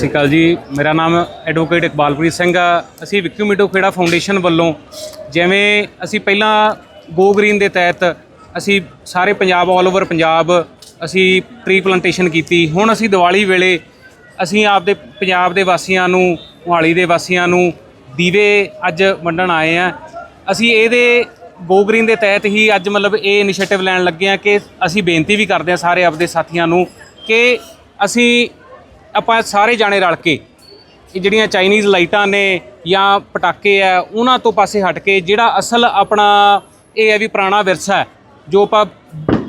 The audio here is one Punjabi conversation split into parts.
ਸ਼੍ਰੀ ਅਕਾਲ ਜੀ, ਮੇਰਾ ਨਾਮ ਐਡਵੋਕੇਟ ਇਕਬਾਲਪ੍ਰੀਤ ਸਿੰਘ ਆ। ਅਸੀਂ ਵਿਕੂ ਮਿਟੋ ਖੇੜਾ ਫਾਊਂਡੇਸ਼ਨ ਵੱਲੋਂ ਜਿਵੇਂ ਅਸੀਂ ਪਹਿਲਾਂ ਗੋ ਗ੍ਰੀਨ ਦੇ ਤਹਿਤ ਅਸੀਂ ਸਾਰੇ ਪੰਜਾਬ ਆਲ ਓਵਰ ਪੰਜਾਬ ਅਸੀਂ ਟ੍ਰੀ ਪਲਾਂਟੇਸ਼ਨ ਕੀਤੀ। ਹੁਣ ਅਸੀਂ ਦੀਵਾਲੀ ਵੇਲੇ ਅਸੀਂ ਆਪਦੇ ਪੰਜਾਬ ਦੇ ਵਾਸੀਆਂ ਨੂੰ, ਮੁਹਾਲੀ ਦੇ ਵਾਸੀਆਂ ਨੂੰ ਦੀਵੇ ਅੱਜ ਵੰਡਣ ਆਏ ਆ। ਅਸੀਂ ਇਹਦੇ ਗੋ ਗ੍ਰੀਨ ਦੇ ਤਹਿਤ ਹੀ ਅੱਜ ਮਤਲਬ ਇਹ ਇਨੀਸ਼ੀਏਟਿਵ ਲੈਣ ਲੱਗੇ ਆ ਕਿ ਅਸੀਂ ਬੇਨਤੀ ਵੀ ਕਰਦੇ ਆ ਸਾਰੇ ਆਪਦੇ ਸਾਥੀਆਂ ਨੂੰ ਕਿ ਅਸੀਂ ਆਪਾਂ ਸਾਰੇ ਜਾਣੇ ਰਲ ਕੇ ਇਹ ਜਿਹੜੀਆਂ ਚਾਈਨੀਜ਼ ਲਾਈਟਾਂ ਨੇ ਜਾਂ ਪਟਾਕੇ ਆ, ਉਹਨਾਂ ਤੋਂ ਪਾਸੇ ਹਟ ਕੇ ਜਿਹੜਾ ਅਸਲ ਆਪਣਾ ਇਹ ਹੈ ਵੀ ਪੁਰਾਣਾ ਵਿਰਸਾ ਹੈ, ਜੋ ਆਪਾਂ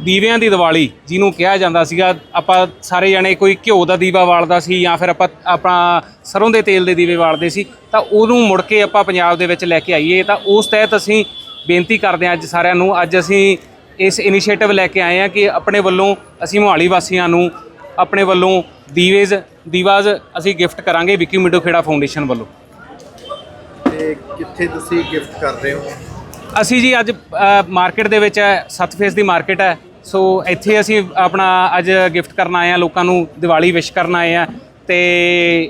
ਦੀਵਿਆਂ ਦੀ ਦੀਵਾਲੀ ਜਿਹਨੂੰ ਕਿਹਾ ਜਾਂਦਾ ਸੀਗਾ, ਆਪਾਂ ਸਾਰੇ ਜਾਣੇ ਕੋਈ ਘਿਓ ਦਾ ਦੀਵਾ ਵਾਲਦਾ ਸੀ ਜਾਂ ਫਿਰ ਆਪਾਂ ਆਪਣਾ ਸਰੋਂ ਦੇ ਤੇਲ ਦੇ ਦੀਵੇ ਵਾਲਦੇ ਸੀ, ਤਾਂ ਉਹਨੂੰ ਮੁੜ ਕੇ ਆਪਾਂ ਪੰਜਾਬ ਦੇ ਵਿੱਚ ਲੈ ਕੇ ਆਈਏ। ਤਾਂ ਉਸ ਤਹਿਤ ਅਸੀਂ ਬੇਨਤੀ ਕਰਦੇ ਹਾਂ ਅੱਜ ਸਾਰਿਆਂ ਨੂੰ, ਅੱਜ ਅਸੀਂ ਇਸ ਇਨੀਸ਼ੀਏਟਿਵ ਲੈ ਕੇ ਆਏ ਹਾਂ ਕਿ ਆਪਣੇ ਵੱਲੋਂ ਅਸੀਂ ਮੋਹਾਲੀ ਵਾਸੀਆਂ ਨੂੰ ਆਪਣੇ ਵੱਲੋਂ ਦੀਵੇਜ਼ ਦੀਵਾਜ਼ ਅਸੀਂ ਗਿਫਟ ਕਰਾਂਗੇ ਵਿੱਕੀ ਮਿੱਡੋ ਖੇੜਾ ਫਾਊਂਡੇਸ਼ਨ ਵੱਲੋਂ। ਤੇ ਕਿੱਥੇ ਤੁਸੀਂ ਗਿਫਟ ਕਰ ਰਹੇ ਹੋ? ਅਸੀਂ ਜੀ ਅੱਜ ਮਾਰਕੀਟ ਦੇ ਵਿੱਚ ਸੱਤ ਫੇਸ ਦੀ ਮਾਰਕੀਟ ਹੈ। ਸੋ ਇੱਥੇ ਅਸੀਂ ਆਪਣਾ ਅੱਜ ਗਿਫਟ ਕਰਨ ਆਏ ਆ ਲੋਕਾਂ ਨੂੰ ਦੀਵਾਲੀ ਵਿਸ਼ ਕਰਨ ਆਏ ਆ ਤੇ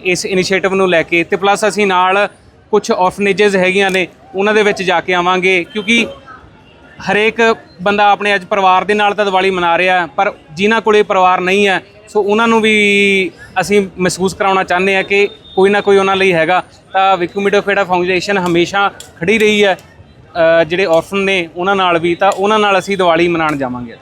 ਇਸ ਇਨੀਸ਼ੀਏਟਿਵ ਨੂੰ ਲੈ ਕੇ ਤੇ ਪਲੱਸ ਅਸੀਂ ਨਾਲ ਕੁਝ ਆਰਫਨੇਜਸ ਹੈਗੀਆਂ ਨੇ ਉਹਨਾਂ ਦੇ ਵਿੱਚ ਜਾ ਕੇ ਆਵਾਂਗੇ ਕਿਉਂਕਿ ਹਰੇਕ ਬੰਦਾ ਆਪਣੇ ਅੱਜ ਪਰਿਵਾਰ ਦੇ ਨਾਲ ਤਾਂ ਦੀਵਾਲੀ ਮਨਾ ਰਿਹਾ ਪਰ ਜਿਨ੍ਹਾਂ ਕੋਲੇ ਪਰਿਵਾਰ ਨਹੀਂ ਹੈ ਸੋ ਉਹਨਾਂ ਨੂੰ ਵੀ ਅਸੀਂ ਮਹਿਸੂਸ ਕਰਾਉਣਾ ਚਾਹੁੰਦੇ ਆ ਕਿ ਕੋਈ ਨਾ ਕੋਈ ਉਹਨਾਂ ਲਈ ਹੈਗਾ। ਤਾਂ ਵਿਕੂ ਖੇੜਾ ਫਾਊਂਡੇਸ਼ਨ ਹਮੇਸ਼ਾ ਖੜੀ ਰਹੀ ਹੈ ਜਿਹੜੇ ਔਰਫਨ ਨੇ ਉਹਨਾਂ ਨਾਲ ਵੀ, ਤਾਂ ਉਹਨਾਂ ਨਾਲ ਅਸੀਂ ਦੀਵਾਲੀ ਮਨਾਉਣ ਜਾਵਾਂਗੇ।